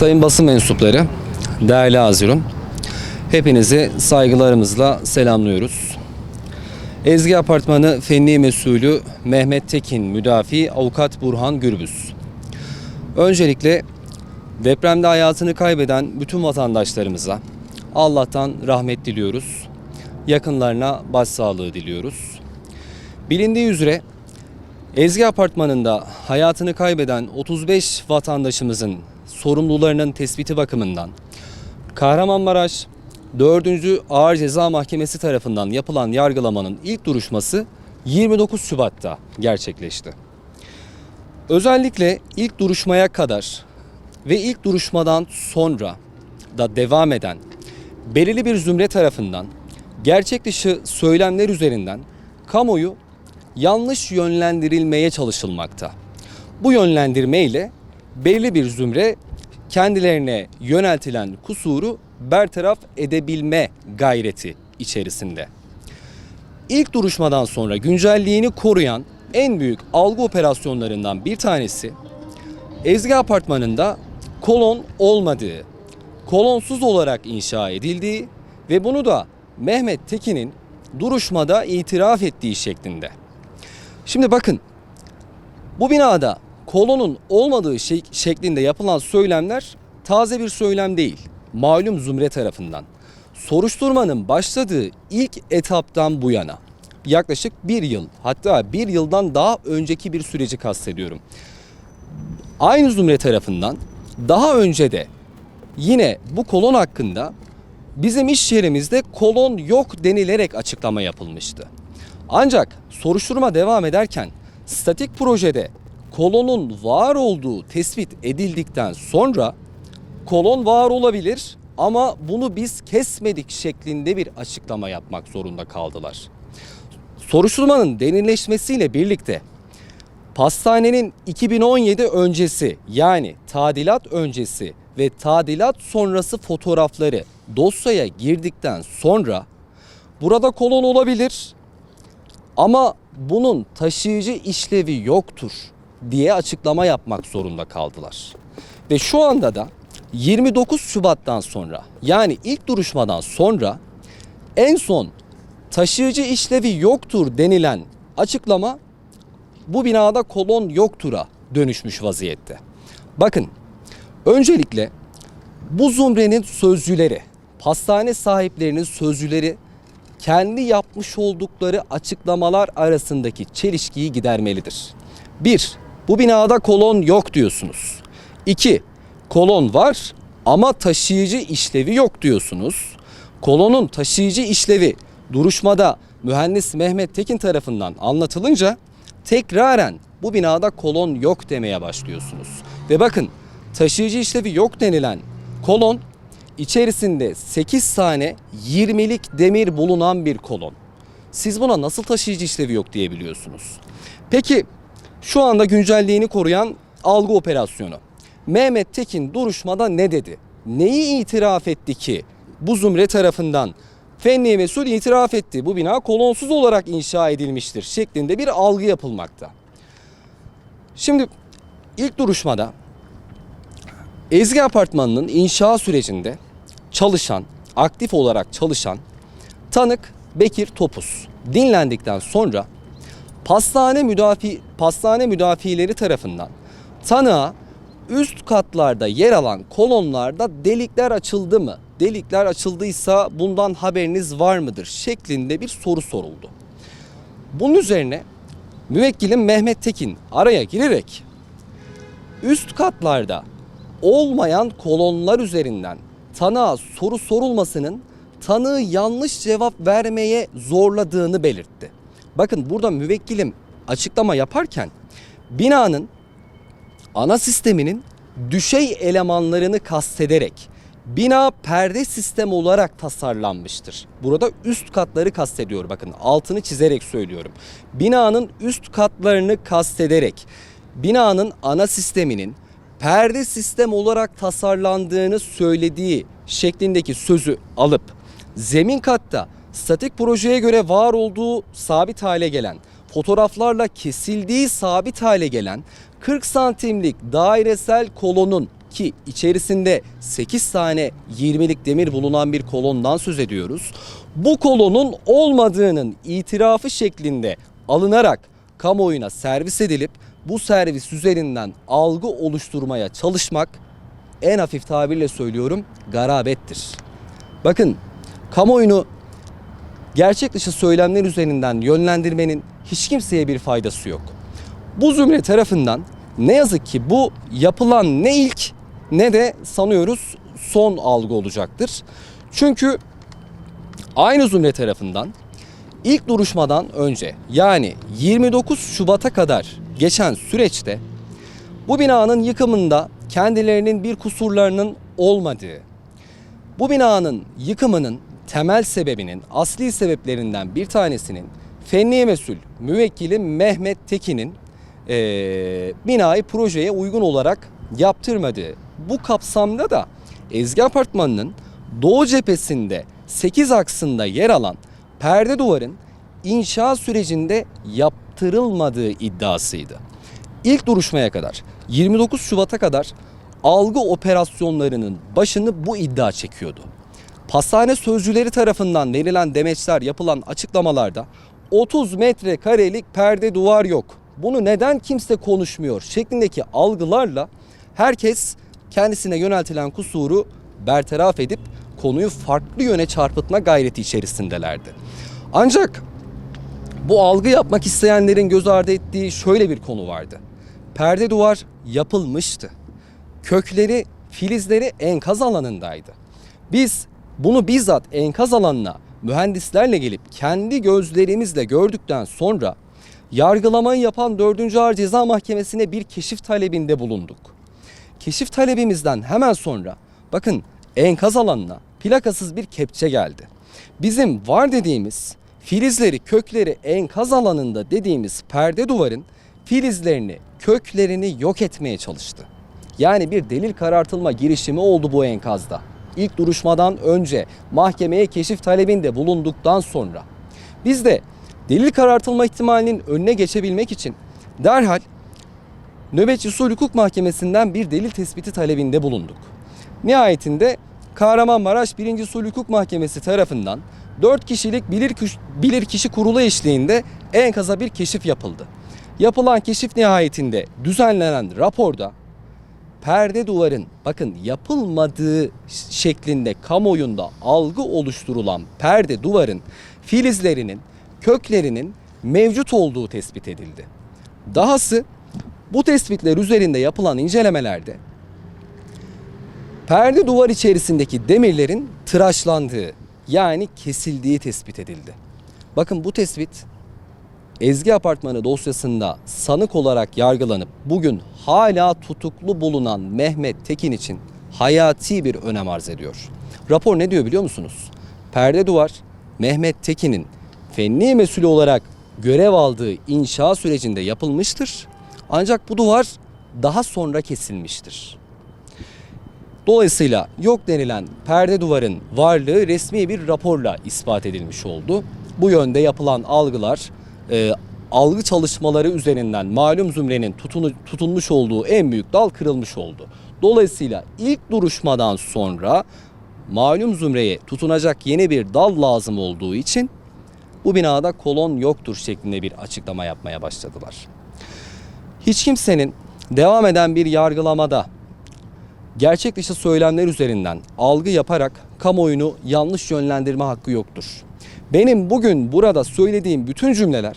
Sayın basın mensupları, değerli Hazirum, hepinizi saygılarımızla selamlıyoruz. Ezgi Apartmanı Fenli Mesulü Mehmet Tekin Müdafi Avukat Burhan Gürbüz. Öncelikle depremde hayatını kaybeden bütün vatandaşlarımıza Allah'tan rahmet diliyoruz. Yakınlarına başsağlığı diliyoruz. Bilindiği üzere Ezgi Apartmanı'nda hayatını kaybeden 35 vatandaşımızın sorumlularının tespiti bakımından Kahramanmaraş 4. Ağır Ceza Mahkemesi tarafından yapılan yargılamanın ilk duruşması 29 Şubat'ta gerçekleşti. Özellikle ilk duruşmaya kadar ve ilk duruşmadan sonra da devam eden belirli bir zümre tarafından gerçek dışı söylemler üzerinden kamuoyu yanlış yönlendirilmeye çalışılmakta. Bu yönlendirme ile belirli bir zümre kendilerine yöneltilen kusuru bertaraf edebilme gayreti içerisinde. İlk duruşmadan sonra güncelliğini koruyan en büyük algı operasyonlarından bir tanesi Ezgi Apartmanı'nda kolon olmadığı, kolonsuz olarak inşa edildiği ve bunu da Mehmet Tekin'in duruşmada itiraf ettiği şeklinde. Şimdi bakın bu binada kolonun olmadığı şek- şeklinde yapılan söylemler taze bir söylem değil. Malum zümre tarafından. Soruşturmanın başladığı ilk etaptan bu yana yaklaşık bir yıl hatta bir yıldan daha önceki bir süreci kastediyorum. Aynı zümre tarafından daha önce de yine bu kolon hakkında bizim iş yerimizde kolon yok denilerek açıklama yapılmıştı. Ancak soruşturma devam ederken statik projede kolonun var olduğu tespit edildikten sonra kolon var olabilir ama bunu biz kesmedik şeklinde bir açıklama yapmak zorunda kaldılar. Soruşturmanın derinleşmesiyle birlikte Pastanenin 2017 öncesi yani tadilat öncesi ve tadilat sonrası fotoğrafları dosyaya girdikten sonra burada kolon olabilir ama bunun taşıyıcı işlevi yoktur diye açıklama yapmak zorunda kaldılar. Ve şu anda da 29 Şubat'tan sonra yani ilk duruşmadan sonra en son taşıyıcı işlevi yoktur denilen açıklama bu binada kolon yoktura dönüşmüş vaziyette. Bakın öncelikle bu zumrenin sözcüleri, pastane sahiplerinin sözcüleri kendi yapmış oldukları açıklamalar arasındaki çelişkiyi gidermelidir. 1. Bu binada kolon yok diyorsunuz. 2. Kolon var ama taşıyıcı işlevi yok diyorsunuz. Kolonun taşıyıcı işlevi duruşmada mühendis Mehmet Tekin tarafından anlatılınca tekraren bu binada kolon yok demeye başlıyorsunuz. Ve bakın taşıyıcı işlevi yok denilen kolon içerisinde 8 tane 20'lik demir bulunan bir kolon. Siz buna nasıl taşıyıcı işlevi yok diyebiliyorsunuz? Peki şu anda güncelliğini koruyan algı operasyonu. Mehmet Tekin duruşmada ne dedi? Neyi itiraf etti ki bu zümre tarafından Fenli Mesul itiraf etti. Bu bina kolonsuz olarak inşa edilmiştir şeklinde bir algı yapılmakta. Şimdi ilk duruşmada Ezgi Apartmanı'nın inşa sürecinde çalışan, aktif olarak çalışan tanık Bekir Topuz dinlendikten sonra pastane müdafi pastane müdafileri tarafından tanığa üst katlarda yer alan kolonlarda delikler açıldı mı? Delikler açıldıysa bundan haberiniz var mıdır? şeklinde bir soru soruldu. Bunun üzerine müvekkilim Mehmet Tekin araya girerek üst katlarda olmayan kolonlar üzerinden tanığa soru sorulmasının tanığı yanlış cevap vermeye zorladığını belirtti. Bakın burada müvekkilim açıklama yaparken binanın ana sisteminin düşey elemanlarını kastederek bina perde sistem olarak tasarlanmıştır. Burada üst katları kastediyor bakın altını çizerek söylüyorum. Binanın üst katlarını kastederek binanın ana sisteminin perde sistem olarak tasarlandığını söylediği şeklindeki sözü alıp zemin katta statik projeye göre var olduğu sabit hale gelen fotoğraflarla kesildiği sabit hale gelen 40 santimlik dairesel kolonun ki içerisinde 8 tane 20'lik demir bulunan bir kolondan söz ediyoruz. Bu kolonun olmadığının itirafı şeklinde alınarak kamuoyuna servis edilip bu servis üzerinden algı oluşturmaya çalışmak en hafif tabirle söylüyorum garabettir. Bakın kamuoyunu gerçek dışı söylemler üzerinden yönlendirmenin hiç kimseye bir faydası yok. Bu zümre tarafından ne yazık ki bu yapılan ne ilk ne de sanıyoruz son algı olacaktır. Çünkü aynı zümre tarafından ilk duruşmadan önce yani 29 Şubat'a kadar geçen süreçte bu binanın yıkımında kendilerinin bir kusurlarının olmadığı, bu binanın yıkımının temel sebebinin, asli sebeplerinden bir tanesinin Fenli Mesul müvekkili Mehmet Tekin'in eee, binayı projeye uygun olarak yaptırmadığı. Bu kapsamda da Ezgi Apartmanı'nın doğu cephesinde 8 aksında yer alan perde duvarın inşa sürecinde yaptırılmadığı iddiasıydı. İlk duruşmaya kadar 29 Şubat'a kadar algı operasyonlarının başını bu iddia çekiyordu. Pastane sözcüleri tarafından verilen demeçler yapılan açıklamalarda 30 metrekarelik perde duvar yok. Bunu neden kimse konuşmuyor şeklindeki algılarla herkes kendisine yöneltilen kusuru bertaraf edip konuyu farklı yöne çarpıtma gayreti içerisindelerdi. Ancak bu algı yapmak isteyenlerin göz ardı ettiği şöyle bir konu vardı. Perde duvar yapılmıştı. Kökleri, filizleri enkaz alanındaydı. Biz bunu bizzat enkaz alanına mühendislerle gelip kendi gözlerimizle gördükten sonra yargılamayı yapan 4. Ağır Ceza Mahkemesi'ne bir keşif talebinde bulunduk. Keşif talebimizden hemen sonra bakın enkaz alanına plakasız bir kepçe geldi. Bizim var dediğimiz filizleri kökleri enkaz alanında dediğimiz perde duvarın filizlerini köklerini yok etmeye çalıştı. Yani bir delil karartılma girişimi oldu bu enkazda. İlk duruşmadan önce mahkemeye keşif talebinde bulunduktan sonra biz de delil karartılma ihtimalinin önüne geçebilmek için derhal Nöbetçi Usul Hukuk Mahkemesi'nden bir delil tespiti talebinde bulunduk. Nihayetinde Kahramanmaraş 1. Usul Hukuk Mahkemesi tarafından 4 kişilik bilir, bilirkişi kurulu eşliğinde enkaza bir keşif yapıldı. Yapılan keşif nihayetinde düzenlenen raporda perde duvarın bakın yapılmadığı şeklinde kamuoyunda algı oluşturulan perde duvarın filizlerinin köklerinin mevcut olduğu tespit edildi. Dahası bu tespitler üzerinde yapılan incelemelerde perde duvar içerisindeki demirlerin tıraşlandığı yani kesildiği tespit edildi. Bakın bu tespit Ezgi Apartmanı dosyasında sanık olarak yargılanıp bugün hala tutuklu bulunan Mehmet Tekin için hayati bir önem arz ediyor. Rapor ne diyor biliyor musunuz? Perde duvar Mehmet Tekin'in fenli mesulü olarak görev aldığı inşa sürecinde yapılmıştır. Ancak bu duvar daha sonra kesilmiştir. Dolayısıyla yok denilen perde duvarın varlığı resmi bir raporla ispat edilmiş oldu. Bu yönde yapılan algılar e, algı çalışmaları üzerinden malum zümrenin tutunu, tutunmuş olduğu en büyük dal kırılmış oldu. Dolayısıyla ilk duruşmadan sonra malum zümreye tutunacak yeni bir dal lazım olduğu için bu binada kolon yoktur şeklinde bir açıklama yapmaya başladılar. Hiç kimsenin devam eden bir yargılamada gerçek dışı söylemler üzerinden algı yaparak kamuoyunu yanlış yönlendirme hakkı yoktur. Benim bugün burada söylediğim bütün cümleler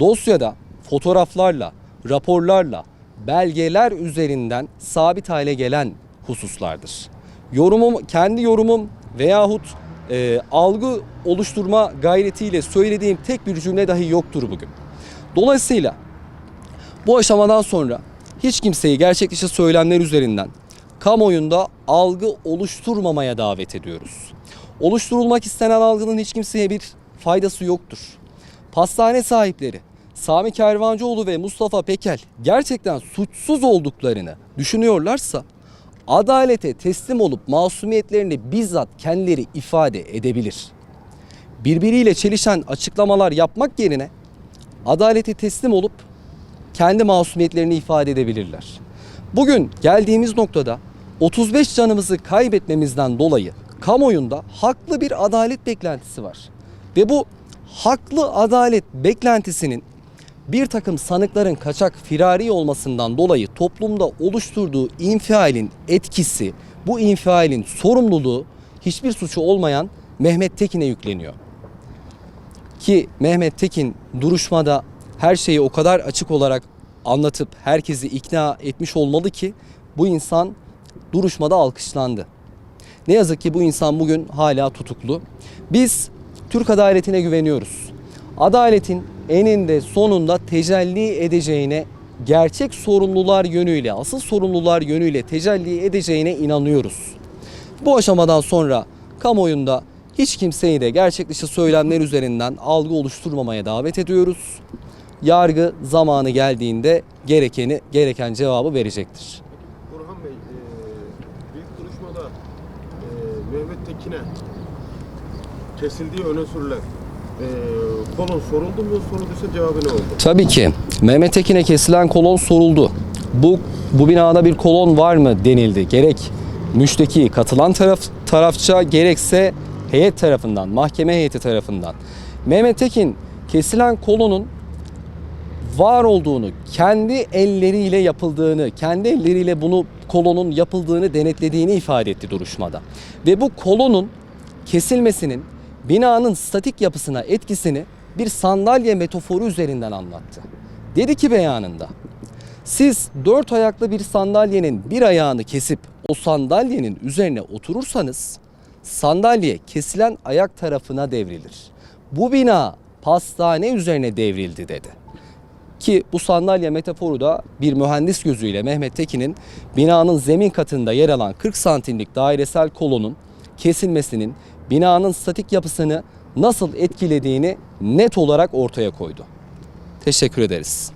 dosyada fotoğraflarla, raporlarla, belgeler üzerinden sabit hale gelen hususlardır. Yorumum, kendi yorumum veyahut e, algı oluşturma gayretiyle söylediğim tek bir cümle dahi yoktur bugün. Dolayısıyla bu aşamadan sonra hiç kimseyi gerçek dışı söylemler üzerinden kamuoyunda algı oluşturmamaya davet ediyoruz. Oluşturulmak istenen algının hiç kimseye bir faydası yoktur. Pastane sahipleri Sami Kervancıoğlu ve Mustafa Pekel gerçekten suçsuz olduklarını düşünüyorlarsa adalete teslim olup masumiyetlerini bizzat kendileri ifade edebilir. Birbiriyle çelişen açıklamalar yapmak yerine adalete teslim olup kendi masumiyetlerini ifade edebilirler. Bugün geldiğimiz noktada 35 canımızı kaybetmemizden dolayı kamuoyunda haklı bir adalet beklentisi var. Ve bu haklı adalet beklentisinin bir takım sanıkların kaçak firari olmasından dolayı toplumda oluşturduğu infialin etkisi, bu infialin sorumluluğu hiçbir suçu olmayan Mehmet Tekin'e yükleniyor. Ki Mehmet Tekin duruşmada her şeyi o kadar açık olarak anlatıp herkesi ikna etmiş olmalı ki bu insan duruşmada alkışlandı. Ne yazık ki bu insan bugün hala tutuklu. Biz Türk adaletine güveniyoruz. Adaletin eninde sonunda tecelli edeceğine, gerçek sorumlular yönüyle, asıl sorumlular yönüyle tecelli edeceğine inanıyoruz. Bu aşamadan sonra kamuoyunda hiç kimseyi de gerçek dışı söylemler üzerinden algı oluşturmamaya davet ediyoruz. Yargı zamanı geldiğinde gerekeni gereken cevabı verecektir. Burhan Bey, e, büyük duruşmada e, Mehmet Tekin'e kesildiği öne sürülen e, kolon soruldu mu? Sorulduysa cevabı ne oldu? Tabii ki Mehmet Tekin'e kesilen kolon soruldu. Bu bu binada bir kolon var mı denildi. Gerek müşteki katılan taraf tarafça gerekse heyet tarafından, mahkeme heyeti tarafından. Mehmet Tekin kesilen kolonun var olduğunu, kendi elleriyle yapıldığını, kendi elleriyle bunu kolonun yapıldığını denetlediğini ifade etti duruşmada. Ve bu kolonun kesilmesinin binanın statik yapısına etkisini bir sandalye metaforu üzerinden anlattı. Dedi ki beyanında, siz dört ayaklı bir sandalyenin bir ayağını kesip o sandalyenin üzerine oturursanız sandalye kesilen ayak tarafına devrilir. Bu bina pastane üzerine devrildi dedi. Ki bu sandalye metaforu da bir mühendis gözüyle Mehmet Tekin'in binanın zemin katında yer alan 40 santimlik dairesel kolonun kesilmesinin binanın statik yapısını nasıl etkilediğini net olarak ortaya koydu. Teşekkür ederiz.